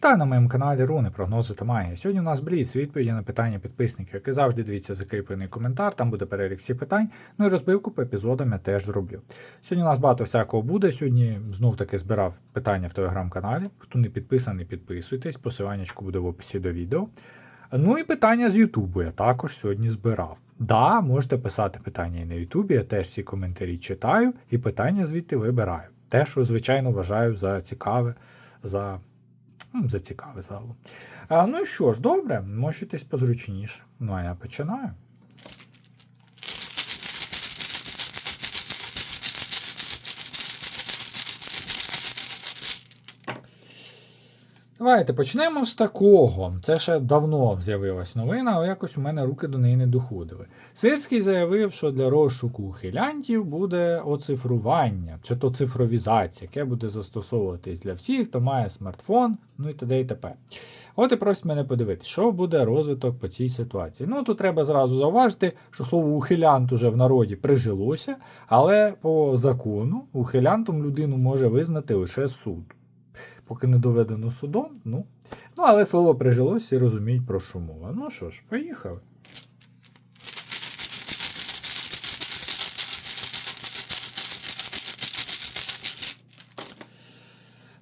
Вітаю на моєму каналі Руни, прогнози та магія. Сьогодні у нас бліц відповіді на питання підписників, як і завжди дивіться закріплений коментар, там буде перелік всіх питань. Ну і розбивку по епізодам я теж зроблю. Сьогодні у нас багато всякого буде. Сьогодні знов таки збирав питання в телеграм-каналі. Хто не підписаний, підписуйтесь, посиланнячко буде в описі до відео. Ну і питання з Ютубу я також сьогодні збирав. Да, можете писати питання і на Ютубі, я теж ці коментарі читаю і питання звідти вибираю. Те, що, звичайно, вважаю за цікаве, за Ну, загалом. Ну і що ж, добре, мочитесь позручніше. Ну, а я починаю. Давайте почнемо з такого. Це ще давно з'явилась новина, але якось у мене руки до неї не доходили. Сирський заявив, що для розшуку ухилянтів буде оцифрування, чи то цифровізація, яке буде застосовуватись для всіх, хто має смартфон, ну і т.д. і т.п. От і просить мене подивитися, що буде розвиток по цій ситуації. Ну тут треба зразу зауважити, що слово ухилянт уже в народі прижилося, але по закону ухилянтом людину може визнати лише суд. Поки не доведено судом, ну. Ну, але слово прижилось і розуміють, про що мова. Ну що ж, поїхали.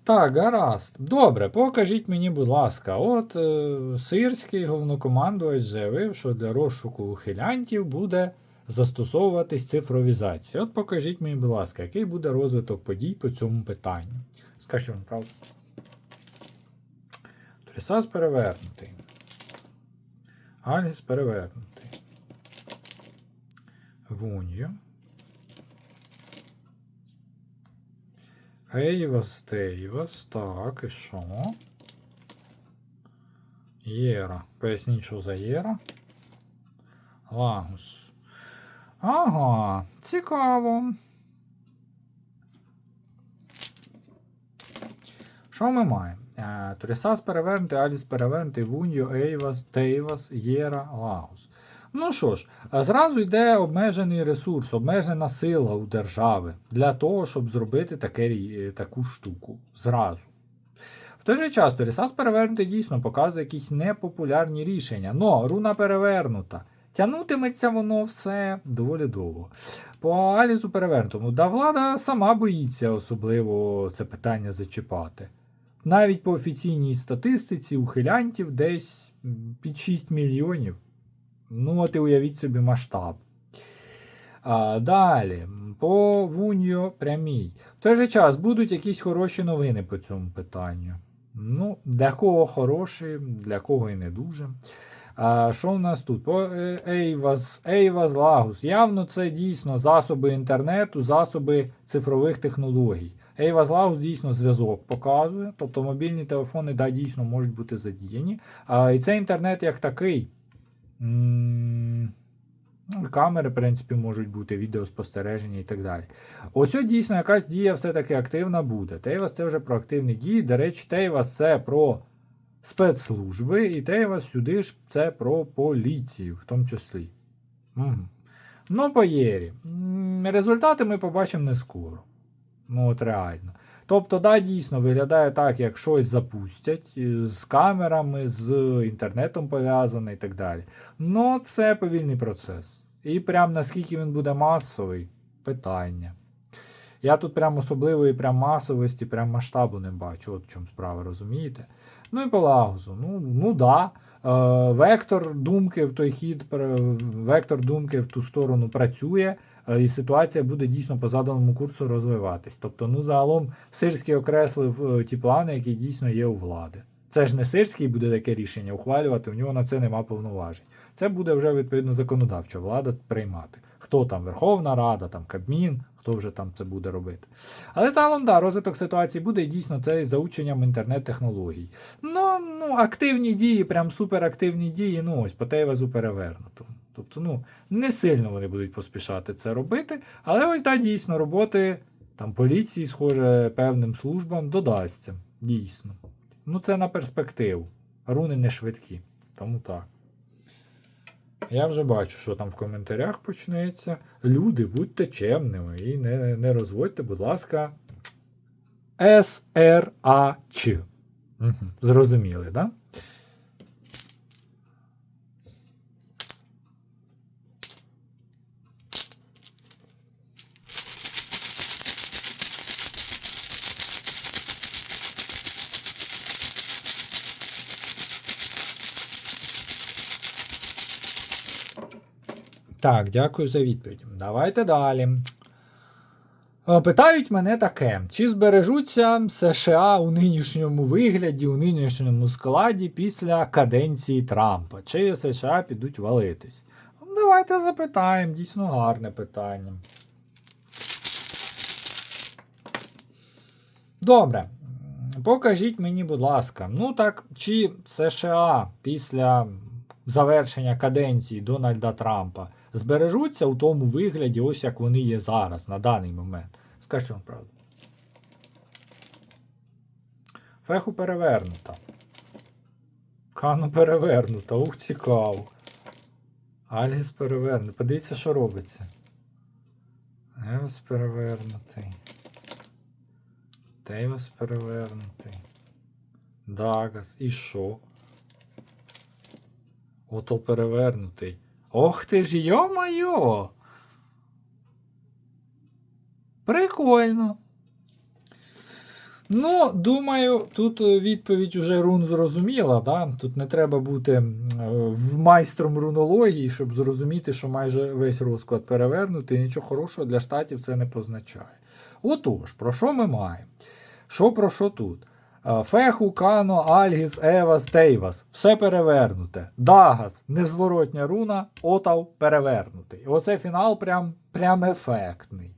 Так, гаразд. Добре, покажіть мені, будь ласка, от е, сирський головнокомандувач заявив, що для розшуку ухилянтів буде застосовуватись цифровізація. От покажіть мені, будь ласка, який буде розвиток подій по цьому питанню. Скажіть вам правду. Трісас перевернутий. Альгіс перевернутий. Вуньо. Ейвас Тейвас. Так, і що? Єра. Поясніть, що за Єра. Лагус. Ага, цікаво. Що ми маємо? Е, Турісас перевернутий, Аліс перевернутий, Вуньо, Ейвас, Тейвас, Єра, Лагус. Ну що ж, е, зразу йде обмежений ресурс, обмежена сила у держави для того, щоб зробити таке, таку штуку. Зразу. В той же час Турісас перевернутий дійсно показує якісь непопулярні рішення. Но руна перевернута. Тянутиметься воно все доволі довго. По Алізу перевернутому, да влада сама боїться особливо це питання зачіпати. Навіть по офіційній статистиці ухилянтів десь під 6 мільйонів. Ну, от і уявіть собі масштаб. А, далі, по Вуньо прямій. В той же час будуть якісь хороші новини по цьому питанню. Ну, для кого хороші, для кого і не дуже. А, що в нас тут? По е, Ейваз, Ейваз Лагус. Явно це дійсно засоби інтернету, засоби цифрових технологій. Лагус дійсно зв'язок показує, тобто мобільні телефони да, дійсно можуть бути задіяні. А, і цей інтернет як такий. ну, Камери, в принципі, можуть бути, відеоспостереження і так далі. Ось от дійсно якась дія все-таки активна буде. Тейвас це вже про активні дії. До речі, Тейвас це про спецслужби, і Тейвас сюди ж це про поліцію, в тому числі. Угу. Ну, по Єрі. Результати ми побачимо не скоро. Ну, от реально. Тобто, да, дійсно виглядає так, як щось запустять е, з камерами, з інтернетом пов'язане і так далі. Ну, це повільний процес. І прям наскільки він буде масовий питання. Я тут прям особливої прям масовості, прям масштабу не бачу, от в чому справа, розумієте? Ну і по лагузу. Ну, ну да. Е, вектор думки в той хід, вектор думки в ту сторону працює, е, і ситуація буде дійсно по заданому курсу розвиватись. Тобто, ну загалом Сирський окреслив е, ті плани, які дійсно є у влади. Це ж не Сирський буде таке рішення ухвалювати, у нього на це нема повноважень. Це буде вже відповідно законодавча влада приймати. Хто там Верховна Рада, там Кабмін, хто вже там це буде робити. Але загалом, да, розвиток ситуації буде дійсно це із заученням інтернет-технологій. Ну, ну, активні дії, прям суперактивні дії, ну ось по Тейвазу перевернуто. Тобто, ну, не сильно вони будуть поспішати це робити, але ось да, дійсно роботи там поліції, схоже, певним службам додасться. Дійсно. Ну, це на перспективу. Руни не швидкі. Тому так. Я вже бачу, що там в коментарях почнеться. Люди, будьте чемними і не, не розводьте, будь ласка, СРАЧ. Угу. Зрозуміли, так? Да? Так, дякую за відповідь. Давайте далі. Е, Питають мене таке: чи збережуться США у нинішньому вигляді, у нинішньому складі після каденції Трампа? Чи США підуть валитись? Давайте запитаємо, дійсно гарне питання. Добре. Покажіть мені, будь ласка, ну так, чи США після завершення каденції Дональда Трампа збережуться у тому вигляді, ось як вони є зараз, на даний момент. Скажіть вам правду. Феху перевернута. Кану перевернута. Ух, цікаво. Альгіс перевернутий. Подивіться, що робиться. Евас перевернутий. Тейвас перевернутий. Дагас. І що? Отол перевернутий. Ох ти ж йо-майо! Прикольно. Ну, думаю, тут е, відповідь уже рун зрозуміла, да? Тут не треба бути е, майстром рунології, щоб зрозуміти, що майже весь розклад перевернутий, і нічого хорошого для штатів це не позначає. Отож, про що ми маємо? Що про що тут? Е, Феху, Кано, Альгіс, Евас, Тейвас. Все перевернуте. Дагас, незворотня руна, Отав перевернутий. Оце фінал прям, прям ефектний.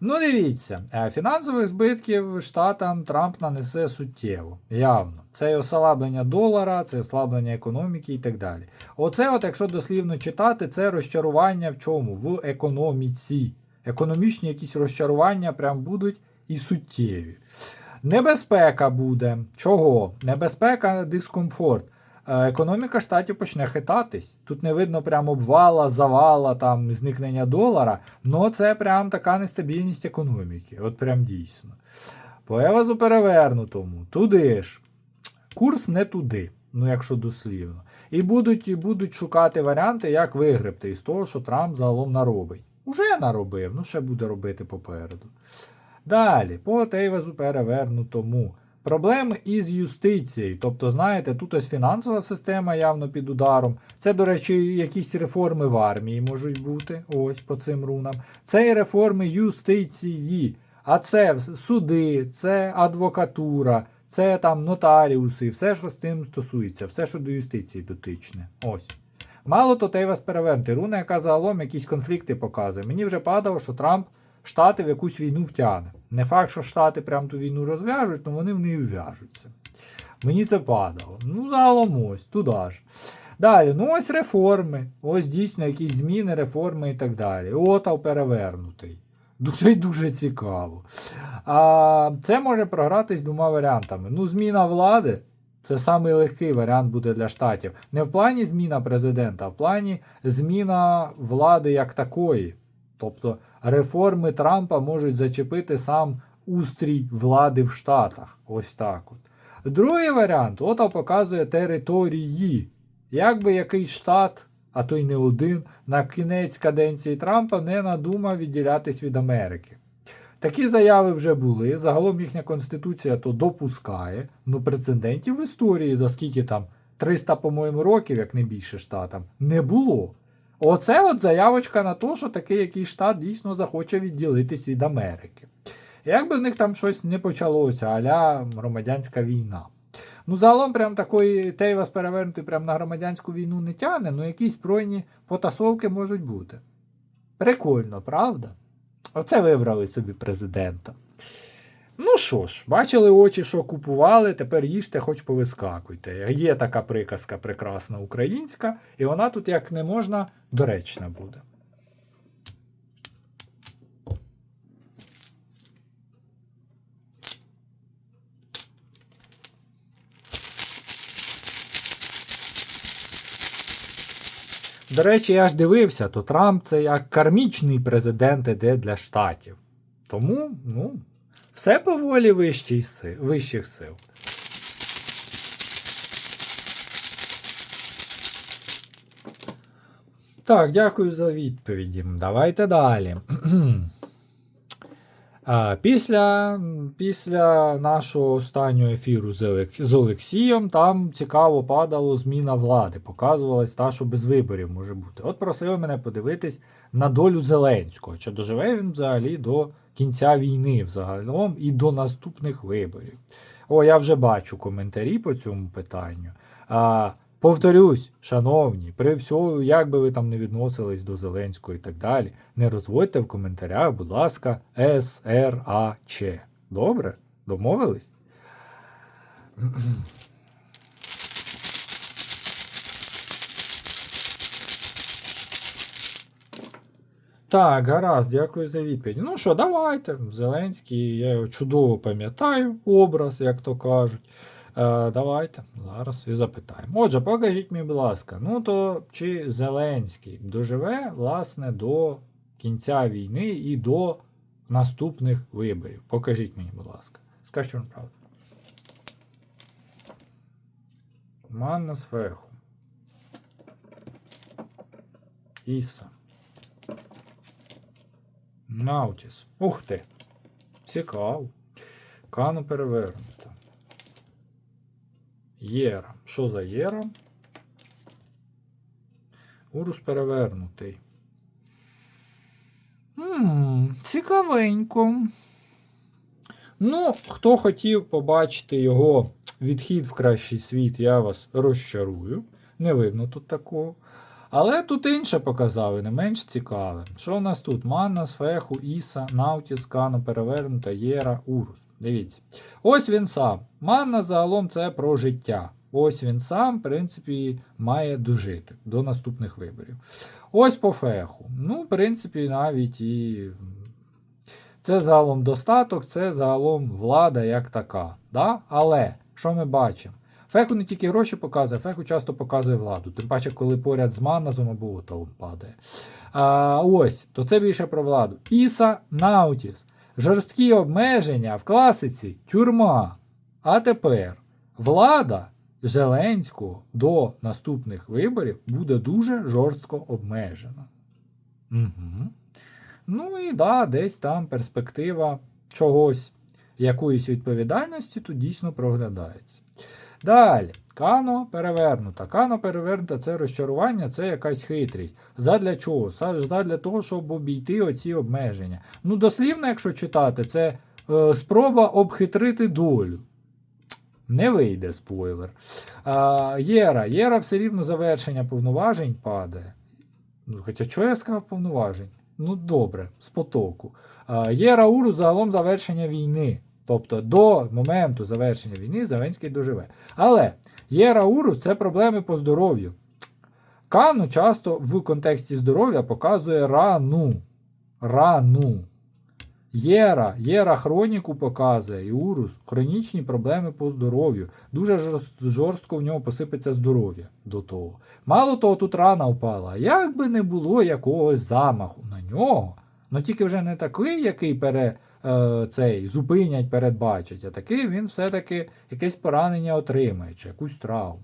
Ну, дивіться, е, фінансових збитків штатам Трамп нанесе суттєво, явно. Це і ослаблення долара, це ослаблення економіки і так далі. Оце, от, якщо дослівно читати, це розчарування в чому? В економіці. Економічні якісь розчарування прям будуть і суттєві. Небезпека буде. Чого? Небезпека, дискомфорт. Е, Економіка штатів почне хитатись. Тут не видно прям обвала, завала, там, зникнення долара, але це прям така нестабільність економіки. От прям дійсно. По Евазу перевернутому, туди ж. Курс не туди, ну якщо дослівно. І будуть, і будуть шукати варіанти, як вигребти із того, що Трамп загалом наробить. Уже наробив, ну ще буде робити попереду. Далі, по Тейвазу перевернутому. Проблеми із юстицією. Тобто, знаєте, тут ось фінансова система явно під ударом. Це, до речі, якісь реформи в армії можуть бути. Ось по цим рунам. Це і реформи юстиції. А це суди, це адвокатура, це там нотаріуси, все, що з цим стосується, все, що до юстиції дотичне. Ось. Мало то те вас перевернути. Руна, яка загалом якісь конфлікти показує. Мені вже падало, що Трамп Штати в якусь війну втягне. Не факт, що Штати прям ту війну розв'яжуть, але вони в неї в'яжуться. Мені це падало. Ну, загалом ось, туди ж. Далі, ну ось реформи. Ось дійсно якісь зміни, реформи і так далі. Отав перевернутий. Дуже дуже цікаво. А, Це може програтись двома варіантами. Ну, зміна влади. Це самий легкий варіант буде для штатів. Не в плані зміна президента, а в плані зміна влади як такої. Тобто реформи Трампа можуть зачепити сам устрій влади в Штатах. Ось так от. Другий варіант ото показує території. Якби якийсь штат, а то й не один, на кінець каденції Трампа не надумав відділятись від Америки. Такі заяви вже були. Загалом їхня конституція то допускає. Ну прецедентів в історії, за скільки там 300, по-моєму, років, як не більше штатам, не було. Оце от заявочка на те, що такий якийсь штат дійсно захоче відділитись від Америки. Якби в них там щось не почалося, аля громадянська війна. Ну, загалом, прям такої Тейвас перевернути прям на громадянську війну не тягне, ну якісь збройні потасовки можуть бути. Прикольно, правда? Оце вибрали собі президента. Ну що ж, бачили очі, що купували, тепер їжте, хоч повискакуйте. Є така приказка прекрасна українська, і вона тут як не можна доречна буде. До речі, я ж дивився, то Трамп це як кармічний президент іде для штатів. Тому, ну, все по волі вищих сил. Так, дякую за відповіді. Давайте далі. Після після нашого останнього ефіру з Олексієм там цікаво падало зміна влади. Показувалось та, що без виборів може бути. От просили мене подивитись на долю Зеленського, чи доживе він взагалі до кінця війни взагалом і до наступних виборів? О, я вже бачу коментарі по цьому питанню. А, Повторюсь, шановні, при всьому, як би ви там не відносились до Зеленського і так далі, не розводьте в коментарях, будь ласка, СРАЧ. Добре? Домовились? Так, гаразд, дякую за відповідь. Ну що, давайте. Зеленський, я його чудово пам'ятаю, образ, як то кажуть. Е, Давайте зараз і запитаємо. Отже, покажіть мені, будь ласка, ну то чи Зеленський доживе, власне, до кінця війни і до наступних виборів? Покажіть мені, будь ласка. Скажіть вам правду. Манна з феху. Іса. Наутіс. Ух ти. Цікаво. Кану перевернуто. Єра. Що за Єра? Урус перевернутий. Ммм, цікавенько. Ну, хто хотів побачити його відхід в кращий світ, я вас розчарую. Не видно тут такого. Але тут інше показали, не менш цікаве. Що у нас тут? Манна, Сфеху, Іса, Наутіс, Кано, Перевернута, Єра, Урус. Дивіться. Ось він сам. Манна загалом це про життя. Ось він сам, в принципі, має дожити до наступних виборів. Ось по феху. Ну, в принципі, навіть і. Це загалом достаток, це загалом влада як така. Да? Але що ми бачимо? Феку не тільки гроші показує, феку часто показує владу. Тим паче, коли поряд з Манназом або Отовом падає. А, Ось, то це більше про владу. Іса Наутіс. Жорсткі обмеження в класиці тюрма. А тепер влада Зеленського до наступних виборів буде дуже жорстко обмежена. Угу. Ну і да, десь там перспектива чогось, якоїсь відповідальності тут дійсно проглядається. Далі, кано перевернута. Кано перевернута це розчарування, це якась хитрість. Задля чого? Задля того, щоб обійти оці обмеження. Ну, дослівно, якщо читати, це е, спроба обхитрити долю. Не вийде спойлер. А, Єра. Єра все рівно завершення повноважень падає. Ну, Хоча чого я сказав повноважень? Ну, добре, з потоку. А, Єра Уру загалом завершення війни. Тобто до моменту завершення війни Зеленський доживе. Але Єра Урус це проблеми по здоров'ю. Кану часто в контексті здоров'я показує рану. Рану. Єра, Єра хроніку показує і Урус хронічні проблеми по здоров'ю. Дуже жорстко в нього посипеться здоров'я до того. Мало того, тут рана впала. Як би не було якогось замаху на нього, ну тільки вже не такий, який пере, е, цей, зупинять, передбачать, а такий він все-таки якесь поранення отримає, чи якусь травму.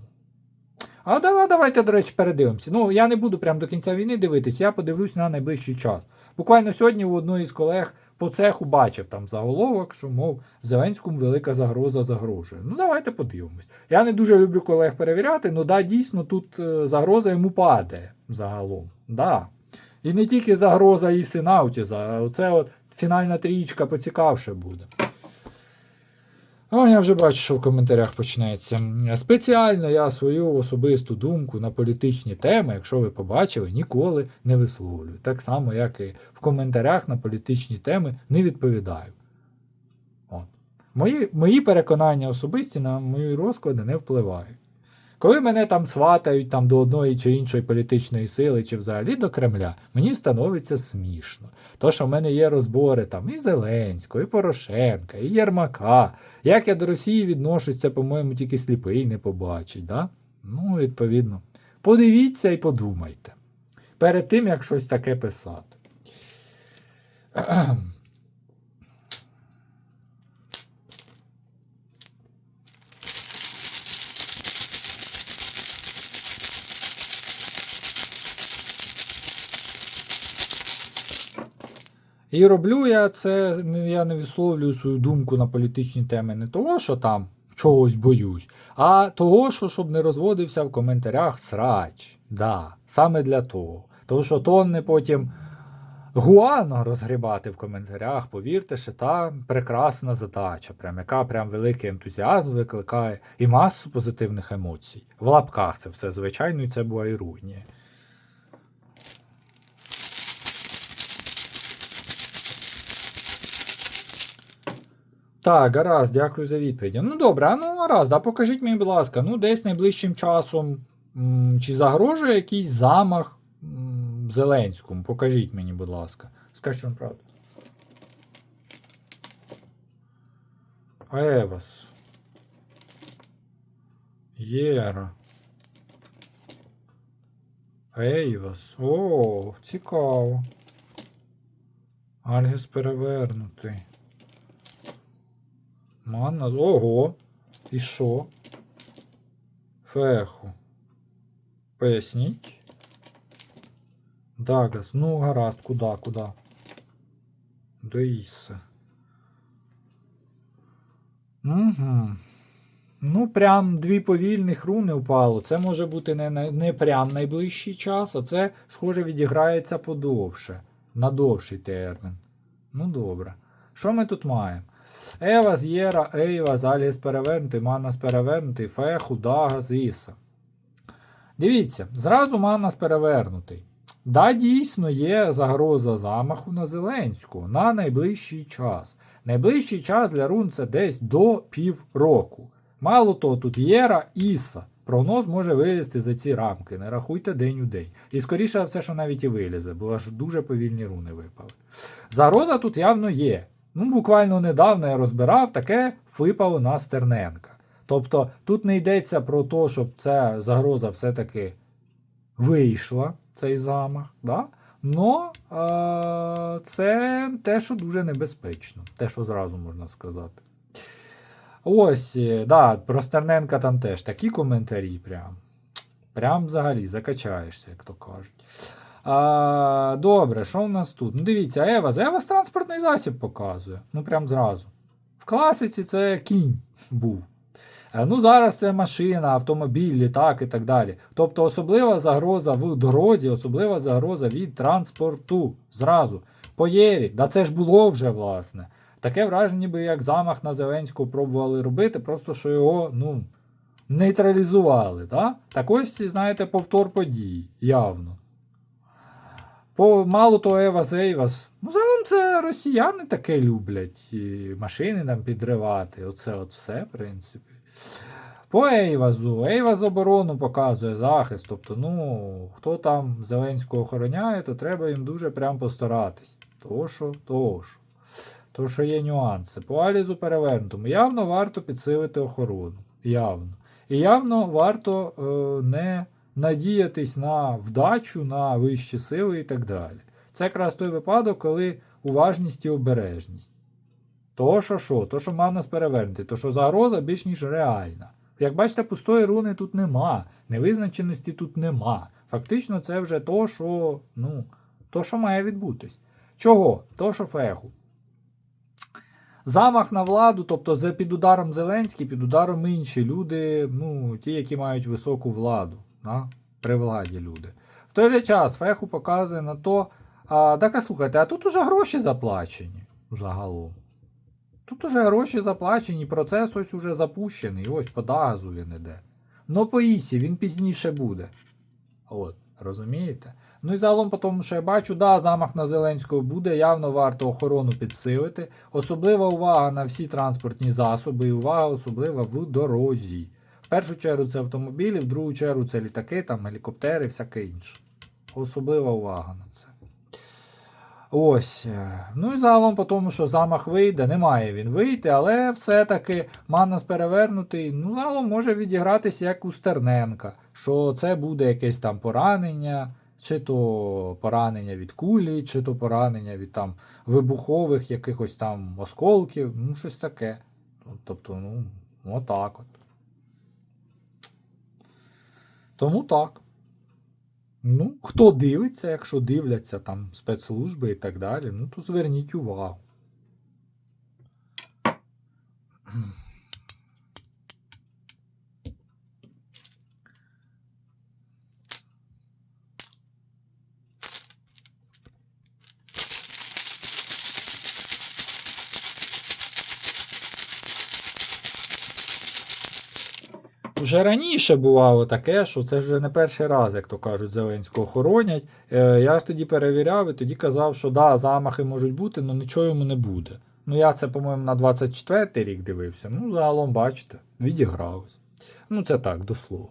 А давай, давайте, до речі, передивимося. Ну, я не буду прямо до кінця війни дивитись, я подивлюсь на найближчий час. Буквально сьогодні у одної з колег по цеху бачив там заголовок, що, мов, Зеленському велика загроза загрожує. Ну, давайте подивимось. Я не дуже люблю колег перевіряти, ну да, дійсно, тут е, загроза йому падає загалом. Да. І не тільки загроза і Синаутіза, а оце от фінальна трієчка поцікавше буде. О, я вже бачу, що в коментарях почнеться. Спеціально я свою особисту думку на політичні теми, якщо ви побачили, ніколи не висловлюю. Так само, як і в коментарях на політичні теми не відповідаю. От. Мої мої переконання особисті на мої розклади не впливають. Коли мене там сватають там, до одної чи іншої політичної сили, чи взагалі до Кремля, мені становиться смішно. То, що в мене є розбори там і Зеленського, і Порошенка, і Єрмака. Як я до Росії відношусь, це, по-моєму, тільки сліпий не побачить. Да? Ну, відповідно, подивіться і подумайте. Перед тим, як щось таке писати. І роблю я це, я не висловлюю свою думку на політичні теми не того, що там чогось боюсь, а того, що щоб не розводився в коментарях срач. Да, саме для того. Тому що то не потім гуано розгрібати в коментарях, повірте, що та прекрасна задача, прям, яка прям великий ентузіазм викликає і масу позитивних емоцій. В лапках це все, звичайно, і це була іронія. Так, гаразд, дякую за відповідь. Ну добре, а ну гаразд, а покажіть мені, будь ласка, ну десь найближчим часом м, чи загрожує якийсь замах м, Зеленському? Покажіть мені, будь ласка. Скажіть вам правду. Евас. Єра. Ейвас. О, цікаво. Альгіс перевернутий. Манна. Ого. І що? Феху. Поясніть. Дагас. Ну, гаразд, куда, куда? До Іса. Угу. Ну, прям дві повільних руни впало. Це може бути не, не прям найближчий час, а це, схоже, відіграється подовше. На довший термін. Ну, добре. Що ми тут маємо? Евас, Єра, Ейвас, Аліс перевернутий, Манас перевернутий, Феху, Дагас, Іса. Дивіться, зразу Манас перевернутий. Да, дійсно є загроза замаху на Зеленську на найближчий час. Найближчий час для рун це десь до півроку. Мало того, тут Єра Іса. Прогноз може вилізти за ці рамки. Не рахуйте день у день. І скоріше все, що навіть і вилізе, бо аж дуже повільні руни випали. Загроза тут явно є. Ну, буквально недавно я розбирав, таке випало на Стерненка. Тобто тут не йдеться про те, щоб ця загроза все-таки вийшла, цей замах. Да? Но е- це те, що дуже небезпечно, те, що зразу можна сказати. Ось, е, да, про Стерненка там теж такі коментарі. Прям Прям взагалі закачаєшся, як то кажуть. А, добре, що в нас тут? Ну, дивіться, Евас. Евас транспортний засіб показує. Ну, прям зразу. В класиці це кінь був. Е, Ну, зараз це машина, автомобіль, літак і так далі. Тобто особлива загроза в дорозі, особлива загроза від транспорту. Зразу. По. Да це ж було вже, власне. Таке враження, ніби як замах на Зеленського пробували робити, просто що його, ну, нейтралізували. Да? Так ось, знаєте, повтор подій, явно. По, мало того, Евас Ейвас. Ну, загалом це росіяни таке люблять. І машини там підривати. Оце от все, в принципі. По Ейвазу. Ейваз оборону показує захист. Тобто, ну, хто там Зеленського охороняє, то треба їм дуже прям постаратись. Того що, того що. Тому що є нюанси. По Алізу перевернутому. Явно варто підсилити охорону. Явно. І явно варто е, не надіятись на вдачу, на вищі сили і так далі. Це якраз той випадок, коли уважність і обережність. То, що що, то, що Манас перевернути, то, що загроза більш ніж реальна. Як бачите, пустої руни тут нема, невизначеності тут нема. Фактично, це вже то, що, ну, то, що має відбутись. Чого? То, що феху. Замах на владу, тобто під ударом Зеленський, під ударом інші люди, ну, ті, які мають високу владу, да? при владі люди. В той же час Феху показує на то, а, так а слухайте, а тут уже гроші заплачені загалом. Тут уже гроші заплачені, процес ось уже запущений, ось по дагазу він іде. Ну по Ісі він пізніше буде. От, розумієте? Ну і загалом, по тому, що я бачу, да, замах на Зеленського буде, явно варто охорону підсилити. Особлива увага на всі транспортні засоби, і увага особлива в дорозі. Першу чергу це автомобілі, в другу чергу це літаки, там, гелікоптери, всяке інше. Особлива увага на це. Ось. е, Ну і загалом по тому, що замах вийде, не має він вийти, але все-таки Манас перевернутий, ну, загалом може відігратися як у Стерненка, що це буде якесь там поранення, чи то поранення від кулі, чи то поранення від там вибухових якихось там осколків, ну, щось таке. Ну, Тобто, ну, отак от. Тому так. Ну, хто дивиться, якщо дивляться там спецслужби і так далі, ну то зверніть увагу. Вже раніше бувало таке, що це вже не перший раз, як то кажуть, Зеленського хоронять. Е, я ж тоді перевіряв і тоді казав, що да, замахи можуть бути, але нічого йому не буде. Ну, я це, по-моєму, на 24-й рік дивився. Ну, загалом, бачите, відігралось. Ну, це так, до слова.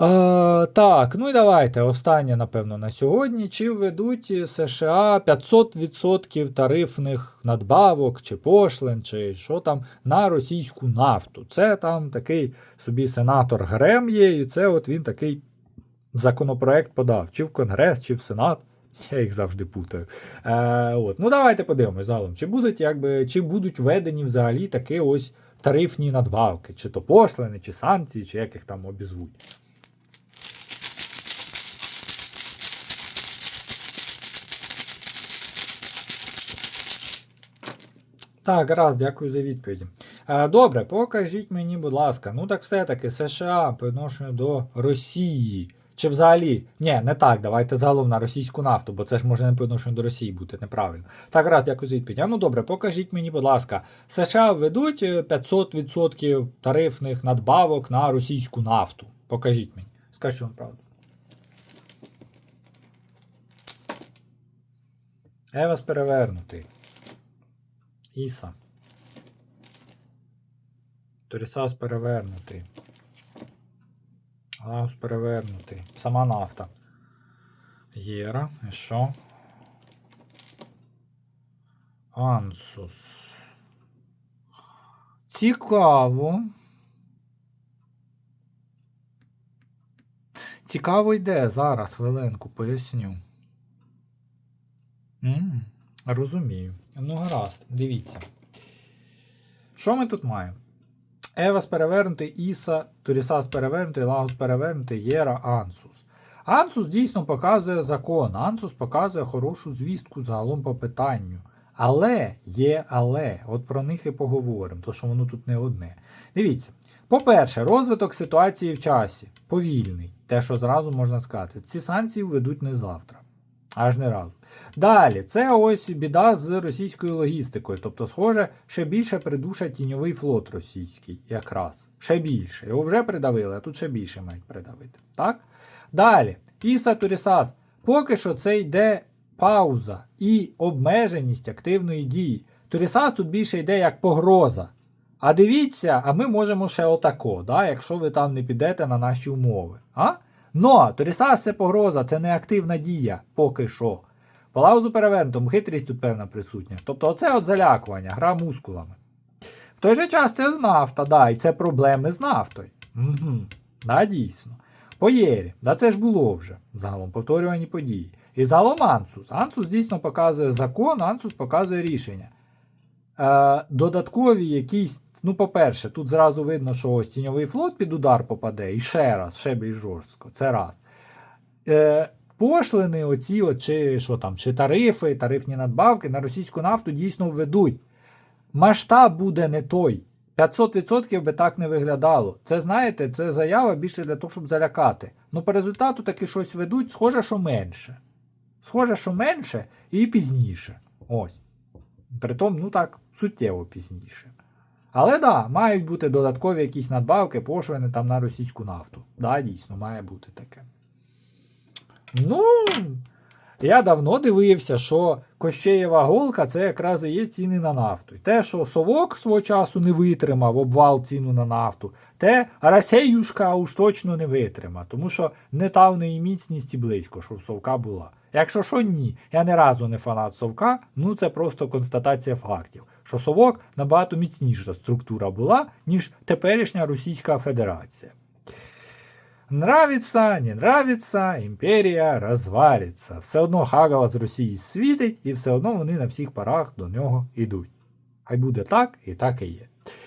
Е, так, ну і давайте. Останнє, напевно, на сьогодні. Чи введуть США 500% тарифних надбавок, чи пошлин, чи що там на російську нафту? Це там такий собі сенатор Грем є, і це от він такий законопроект подав, чи в Конгрес, чи в Сенат. Я їх завжди путаю. Е, от. Ну, давайте подивимось загалом, чи будуть, якби, чи будуть введені взагалі такі ось тарифні надбавки, чи то пошлини, чи санкції, чи як їх там обізвуть. Так, раз, дякую за відповіді. Е, Добре, покажіть мені, будь ласка, ну так все-таки США по відношенню до Росії. Чи взагалі. Ні, не так, давайте загалом на російську нафту, бо це ж може не по відношенню до Росії бути неправильно. Так, раз, дякую за відповідь. А ну добре, покажіть мені, будь ласка, США введуть е, 500% тарифних надбавок на російську нафту. Покажіть мені. Скажіть вам правду. Евас перевернутий. Іса. Торісас перевернутий. Гаус перевернутий. Сама нафта. Єра. І що? Ансус. Цікаво. Цікаво йде зараз, хвилинку, поясню. М, Розумію. Ну, гаразд, дивіться. Що ми тут маємо? Евас перевернутий, Іса, Турісас перевернутий, Лагус перевернутий, Єра, Ансус. Ансус дійсно показує закон. Ансус показує хорошу звістку загалом по питанню. Але є але. От про них і поговоримо, то що воно тут не одне. Дивіться. По-перше, розвиток ситуації в часі повільний. Те, що зразу можна сказати, ці санкції введуть не завтра. Аж не разу. Далі, це ось біда з російською логістикою. Тобто, схоже, ще більше придушать тіньовий флот російський, якраз. Ще більше. Його вже придавили, а тут ще більше мають придавити. Так? Далі, Іса Турісас. Поки що це йде пауза і обмеженість активної дії. Турісас тут більше йде як погроза. А дивіться, а ми можемо ще отако, да, якщо ви там не підете на наші умови. А? Но Торісас це погроза, це не активна дія, поки що. По лаузу перевернутому хитрість тут певна присутня. Тобто оце от залякування, гра мускулами. В той же час це нафта, да, і це проблеми з нафтою. Угу, да, дійсно. По Єрі, да це ж було вже. Загалом повторювані події. І загалом Ансус. Ансус дійсно показує закон, Ансус показує рішення. Е, додаткові якісь, ну, по-перше, тут зразу видно, що ось тіньовий флот під удар попаде, і ще раз, ще більш жорстко. Це раз. Е, пошлини, оці, от, чи що там, чи тарифи, тарифні надбавки на російську нафту дійсно введуть. Масштаб буде не той. 500% би так не виглядало. Це, знаєте, це заява більше для того, щоб залякати. Ну, по результату таки щось ведуть, схоже, що менше. Схоже, що менше і пізніше. Ось. Притом, ну так, суттєво пізніше. Але да, мають бути додаткові якісь надбавки, пошлини там на російську нафту. Да, дійсно, має бути таке. Ну, я давно дивився, що Кощеєва голка це якраз і є ціни на нафту. І те, що совок свого часу не витримав обвал ціну на нафту, те Расеюшка уж точно не витримав, тому що не та в неї міцність і близько, що в совка була. Якщо що, ні, я не разу не фанат совка, ну це просто констатація фактів, що совок набагато міцніша структура була, ніж теперішня Російська Федерація. Нравиться, не нравиться, імперія розвалиться. Все одно Хагала з Росії світить, і все одно вони на всіх парах до нього йдуть. Хай буде так і так і є.